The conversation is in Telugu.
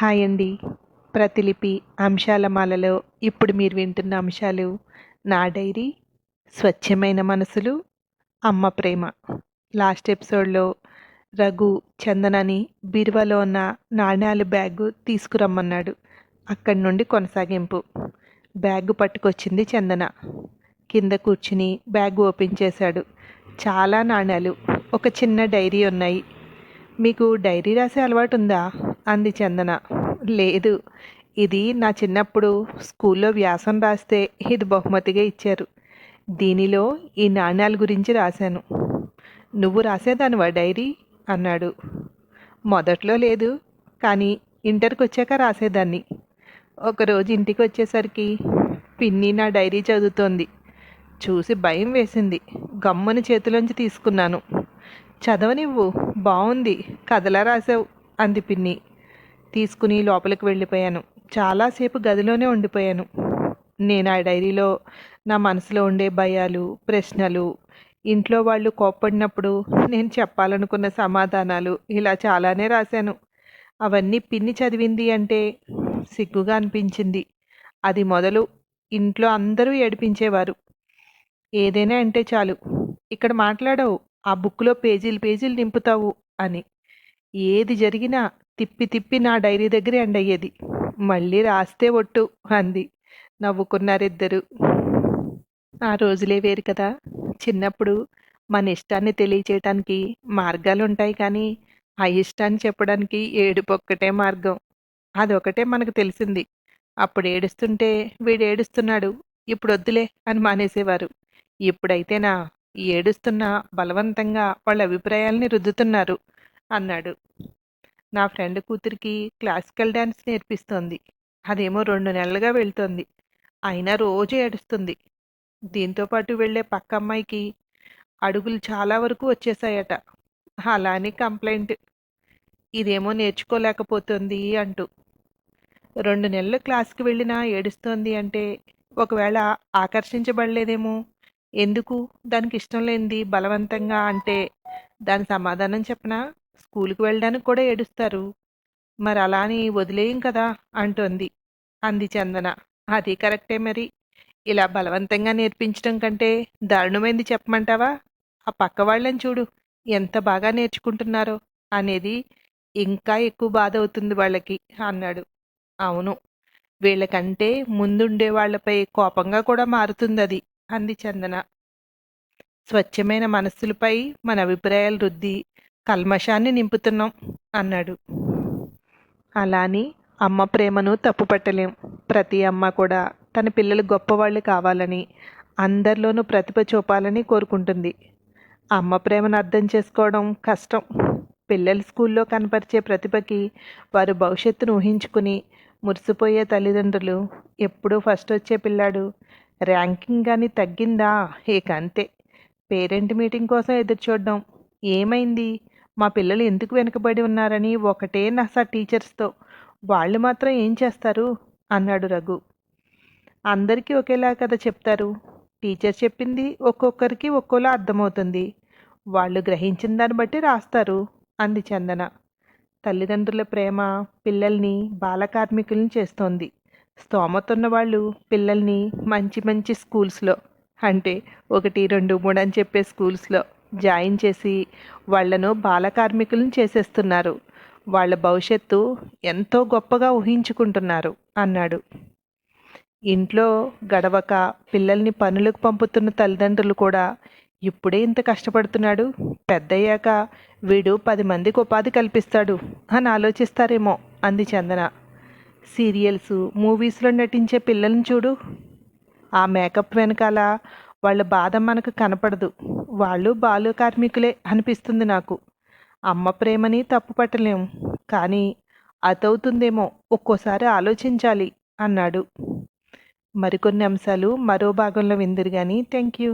హాయ్ అండి ప్రతిలిపి అంశాలమాలలో ఇప్పుడు మీరు వింటున్న అంశాలు నా డైరీ స్వచ్ఛమైన మనసులు అమ్మ ప్రేమ. లాస్ట్ ఎపిసోడ్లో రఘు చందనని బీరువాలో ఉన్న నాణ్యాల బ్యాగు తీసుకురమ్మన్నాడు. అక్కడి నుండి కొనసాగింపు. బ్యాగు పట్టుకొచ్చింది చందన. కింద కూర్చుని బ్యాగ్ ఓపెన్ చేశాడు. చాలా నాణ్యాలు ఒక చిన్న డైరీ ఉన్నాయి. మీకు డైరీ రాసే అలవాటు ఉందా అంది చందన. లేదు ఇది నా చిన్నప్పుడు స్కూల్లో వ్యాసం రాస్తే ఇది బహుమతిగా ఇచ్చారు. దీనిలో ఈ నాణ్యాల గురించి రాశాను. నువ్వు రాసేదానివా డైరీ? అన్నాడు. మొదట్లో లేదు కానీ ఇంటర్కి వచ్చాక రాసేదాన్ని. ఒకరోజు ఇంటికి వచ్చేసరికి పిన్ని నా డైరీ చదువుతోంది. చూసి భయం వేసింది. గమ్మని చేతిలోంచి తీసుకున్నాను. చదవనివ్వు బాగుంది కథలా రాసావు అంది పిన్ని. తీసుకుని లోపలికి వెళ్ళిపోయాను. చాలాసేపు గదిలోనే ఉండిపోయాను. నేను ఆ డైరీలో నా మనసులో ఉండే భయాలు ప్రశ్నలు ఇంట్లో వాళ్ళు కోప్పడినప్పుడు నేను చెప్పాలనుకున్న సమాధానాలు ఇలా చాలానే రాశాను. అవన్నీ పిన్ని చదివింది అంటే సిగ్గుగా అనిపించింది. అది మొదలు ఇంట్లో అందరూ ఏడిపించేవారు. ఏదైనా అంటే చాలు. ఇక్కడ మాట్లాడవు. ఆ బుక్లో పేజీలు పేజీలు నింపుతావు అని. ఏది జరిగినా తిప్పి తిప్పి నా డైరీ దగ్గర ఎండ్ అయ్యేది. మళ్ళీ రాస్తే ఒట్టు అంది. నవ్వుకున్నారిద్దరు. ఆ రోజులే వేరు కదా. చిన్నప్పుడు మన ఇష్టాన్ని తెలియచేయటానికి మార్గాలు ఉంటాయి కానీ ఆ ఇష్టాన్ని చెప్పడానికి ఏడుపొక్కటే మార్గం. అదొకటే మనకు తెలిసింది. అప్పుడు ఏడుస్తుంటే వీడు ఏడుస్తున్నాడు. ఇప్పుడు వద్దులే అని మానేసేవారు. ఇప్పుడైతేనా ఏడుస్తున్నా బలవంతంగా వాళ్ళ అభిప్రాయాల్ని రుద్దుతున్నారు అన్నాడు. నా ఫ్రెండ్ కూతురికి క్లాసికల్ డ్యాన్స్ నేర్పిస్తోంది. అదేమో రెండు నెలలుగా వెళ్తోంది. అయినా రోజు ఏడుస్తుంది. దీంతో పాటు వెళ్ళే పక్క అమ్మాయికి అడుగులు చాలా వరకు వచ్చేసాయట అలానే కంప్లైంట్. ఇదేమో నేర్చుకోలేకపోతుంది అంటూ. రెండు నెలలు క్లాస్కి వెళ్ళినా ఏడుస్తోంది అంటే ఒకవేళ ఆకర్షించబడలేదేమో? ఎందుకు? దానికి ఇష్టం లేనిది బలవంతంగా అంటే దాని సమాధానం చెప్పనా? స్కూల్కి వెళ్ళడానికి కూడా ఏడుస్తారు. మరి అలా అని వదిలేయం కదా అంటోంది అంది చందన. అది కరెక్టే మరి. ఇలా బలవంతంగా నేర్పించడం కంటే దారుణమైంది చెప్పమంటావా? ఆ పక్క వాళ్ళని చూడు ఎంత బాగా నేర్చుకుంటున్నారో అనేది ఇంకా ఎక్కువ బాధ అవుతుంది వాళ్ళకి అన్నాడు. అవును వీళ్ళకంటే ముందుండే వాళ్ళపై కోపంగా కూడా మారుతుంది అది అంది చందన. స్వచ్ఛమైన మనస్సులపై మన అభిప్రాయాలు రుద్ది కల్మషాన్ని నింపుతున్నాం అన్నాడు. అలాని అమ్మ ప్రేమను తప్పుపట్టలేం. ప్రతి అమ్మ కూడా తన పిల్లలు గొప్పవాళ్ళు కావాలని అందరిలోనూ ప్రతిభ చూపాలని కోరుకుంటుంది. అమ్మ ప్రేమను అర్థం చేసుకోవడం కష్టం. పిల్లలు స్కూల్లో కనపరిచే ప్రతిభకి వారు భవిష్యత్తును ఊహించుకుని మురిసిపోయే తల్లిదండ్రులు ఎప్పుడూ ఫస్ట్ వచ్చే పిల్లాడు. ర్యాంకింగ్ కానీ తగ్గిందా? ఇక అంతే. పేరెంట్ మీటింగ్ కోసం ఎదురు చూడడం ఏమైంది? మా పిల్లలు ఎందుకు వెనుకబడి ఉన్నారని ఒకటే నసా టీచర్స్తో. వాళ్ళు మాత్రం ఏం చేస్తారు? అన్నాడు రఘు. అందరికీ ఒకేలా కదా చెప్తారు? టీచర్ చెప్పింది ఒక్కొక్కరికి ఒక్కోలా అర్థమవుతుంది. వాళ్ళు గ్రహించిన దాన్ని బట్టి రాస్తారు అంది చందన. తల్లిదండ్రుల ప్రేమ పిల్లల్ని బాలకార్మికుల్ని చేస్తోంది. స్తోమతున్న వాళ్ళు పిల్లల్ని మంచి మంచి స్కూల్స్లో అంటే ఒకటి రెండు మూడు అని చెప్పే స్కూల్స్లో. జాయిన్ చేసి వాళ్ళను బాలకార్మికులను చేసేస్తున్నారు. వాళ్ళ భవిష్యత్తు ఎంతో గొప్పగా ఊహించుకుంటున్నారు అన్నాడు. ఇంట్లో గడవక పిల్లల్ని పనులకు పంపుతున్న తల్లిదండ్రులు కూడా ఇప్పుడే ఇంత కష్టపడుతున్నాడు. పెద్దయ్యాక వీడు పది మందికి ఉపాధి కల్పిస్తాడు అని ఆలోచిస్తారేమో అంది చందన. సీరియల్స్ మూవీస్లో నటించే పిల్లల్ని చూడు. ఆ మేకప్ వెనకాల వాళ్ళ బాధ మనకు కనపడదు. వాళ్ళు బాలు కార్మికులే అనిపిస్తుంది నాకు. అమ్మ ప్రేమని తప్పుపట్టలేం కానీ అతవుతుందేమో ఒక్కోసారి ఆలోచించాలి అన్నాడు. మరికొన్ని అంశాలు మరో భాగంలో విందురు కానీ థ్యాంక్ యూ